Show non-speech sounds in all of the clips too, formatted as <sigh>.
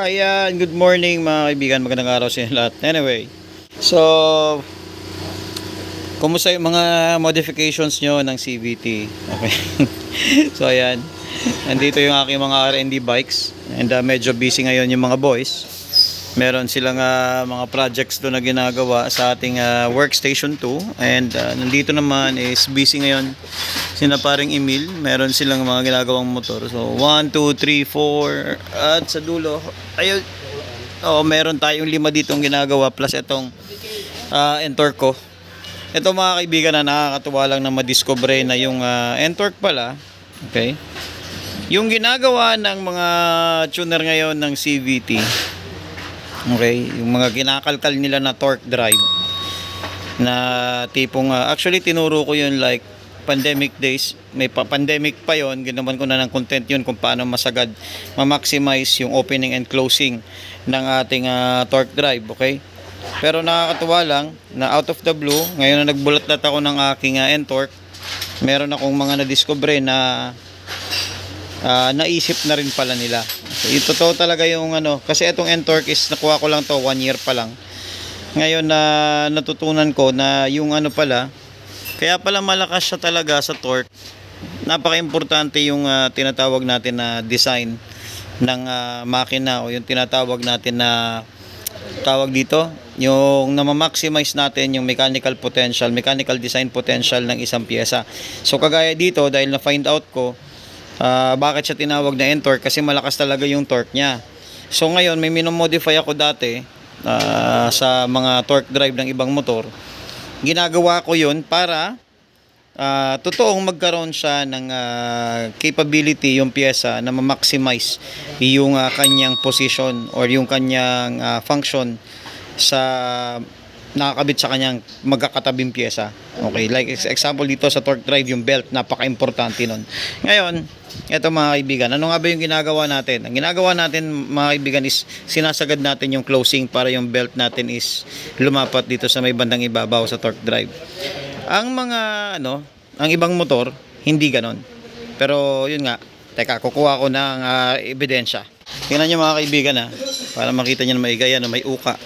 Ayan, good morning mga kaibigan. Magandang araw sa inyo lahat. Anyway, so, kumusta yung mga modifications nyo ng CVT? Okay. <laughs> so, ayan. Nandito yung aking mga R&D bikes. And uh, medyo busy ngayon yung mga boys. Meron silang uh, mga projects doon na ginagawa sa ating uh, workstation 2. And uh, nandito naman is busy ngayon sina paring Emil. Meron silang mga ginagawang motor. So 1, 2, 3, 4 at sa dulo. Ayun. Oh, meron tayong lima ditong ginagawa plus itong uh, Entorco. Ito mga kaibigan na nakakatuwa lang na madiscover na yung uh, Entorc pala. Okay. Yung ginagawa ng mga tuner ngayon ng CVT. Okay, yung mga kinakalkal nila na torque drive na tipong uh, actually tinuro ko yun like pandemic days. May pa pandemic pa yon ginawan ko na ng content yun kung paano masagad ma-maximize yung opening and closing ng ating uh, torque drive okay? Pero nakakatuwa lang na out of the blue ngayon na nagbulat-lat ako ng aking uh, N-torque meron akong mga na-discover na ah, naisip na rin pala nila. So, yung totoo talaga yung ano, kasi itong N-Torque is nakuha ko lang to one year pa lang. Ngayon na natutunan ko na yung ano pala, kaya pala malakas siya talaga sa torque. Napaka-importante yung ah, tinatawag natin na design ng ah, makina o yung tinatawag natin na tawag dito, yung na-maximize natin yung mechanical potential, mechanical design potential ng isang pyesa. So kagaya dito dahil na-find out ko Ah, bakit siya tinawag na N-torque? Kasi malakas talaga yung torque niya. So ngayon, may minomodify ako dati ah, sa mga torque drive ng ibang motor. Ginagawa ko yun para ah, totoong magkaroon siya ng ah, capability yung pyesa na ma-maximize yung ah, kanyang position or yung kanyang ah, function sa nakakabit sa kanyang magkakatabing pyesa. Okay, like ex- example dito sa torque drive yung belt, napaka-importante nun. Ngayon, eto mga kaibigan, ano nga ba yung ginagawa natin? Ang ginagawa natin mga kaibigan is sinasagad natin yung closing para yung belt natin is lumapat dito sa may bandang ibabaw sa torque drive. Ang mga ano, ang ibang motor, hindi ganon. Pero yun nga, teka, kukuha ko ng ah, ebidensya. Tingnan nyo mga kaibigan ha, para makita nyo na maigay yan, na may uka.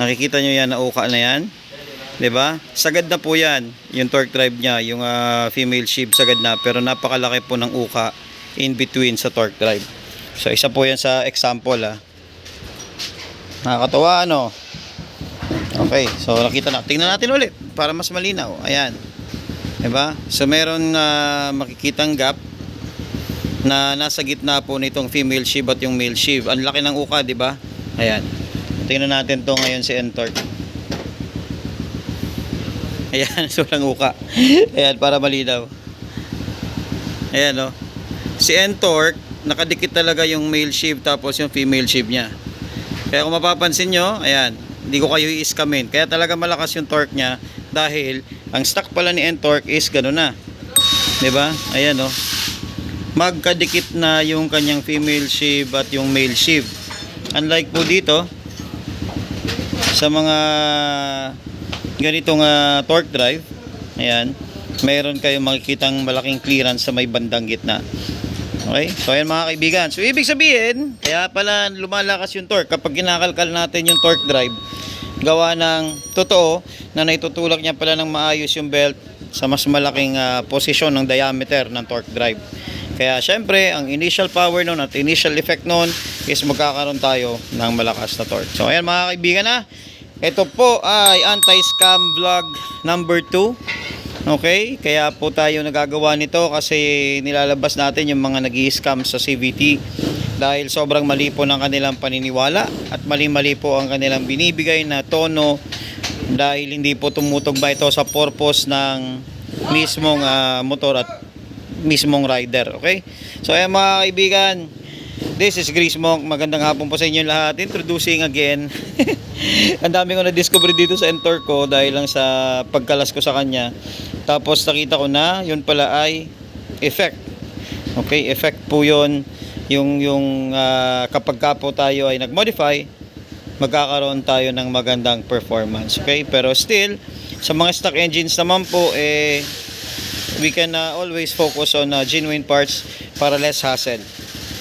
Nakikita nyo yan na uka na yan. ba? Sagad na po yan. Yung torque drive niya, yung ah, female sheave sagad na. Pero napakalaki po ng uka in between sa torque drive. So isa po yan sa example ah. Nakakatawa ano. Okay, so nakita na. Tingnan natin ulit para mas malinaw. Ayan. 'Di ba? So meron ah, makikitang gap na nasa gitna po nitong female sheave at yung male sheave. Ang laki ng uka, 'di ba? Ayan. Tingnan natin to ngayon si Entorque. Ayan, <laughs> so lang uka. Ayan, para malinaw. Ayan, oh. Si Entorque, nakadikit talaga yung male sheave tapos yung female sheave niya. Kaya kung mapapansin nyo, ayan, hindi ko kayo i-scamin. Kaya talaga malakas yung torque niya dahil ang stock pala ni Entorque is gano'n na. ba? Ayan, oh. Magkadikit na yung kanyang female sheave at yung male sheave. Unlike po dito, sa mga ganitong ah, torque drive ayan mayroon kayong makikitang malaking clearance sa may bandang gitna. Okay? So ayan mga kaibigan. So ibig sabihin kaya pala lumalakas yung torque. Kapag kinakalkal natin yung torque drive gawa ng totoo na naitutulak niya pala ng maayos yung belt sa mas malaking ah, posisyon ng diameter ng torque drive. Kaya syempre ang initial power nun at initial effect nun is magkakaroon tayo ng malakas na torque. So ayan mga kaibigan na ito po ay anti-scam vlog number 2. Okay? Kaya po tayo nagagawa nito kasi nilalabas natin yung mga nag scam sa CVT dahil sobrang mali po ng kanilang paniniwala at mali-mali po ang kanilang binibigay na tono dahil hindi po tumutog ba ito sa purpose ng mismong ah, motor at mismong rider. Okay? So ayan mga kaibigan, This is Grace Monk. Magandang hapon po sa inyo lahat. Introducing again. <laughs> Ang dami ko na-discover dito sa Entor ko dahil lang sa pagkalas ko sa kanya. Tapos nakita ko na yun pala ay effect. Okay, effect po yun. Yung, yung ah, kapag ka po tayo ay nag-modify, magkakaroon tayo ng magandang performance. Okay, pero still, sa mga stock engines naman po, eh, we can ah, always focus on ah, genuine parts para less hassle.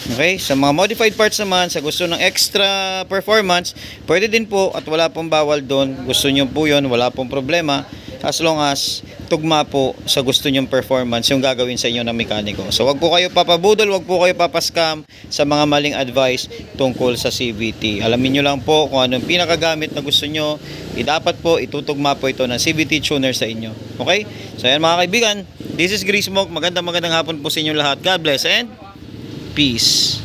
Okay? Sa mga modified parts naman, sa gusto ng extra performance, pwede din po at wala pong bawal doon. Gusto nyo po yun, wala pong problema. As long as tugma po sa gusto nyong performance yung gagawin sa inyo ng mekaniko. So wag po kayo papabudol, wag po kayo papaskam sa mga maling advice tungkol sa CVT. Alamin nyo lang po kung anong pinakagamit na gusto nyo. I dapat po itutugma po ito ng CVT tuner sa inyo. Okay? So ayan mga kaibigan, this is Grismoke. Magandang magandang hapon po sa inyo lahat. God bless and peace.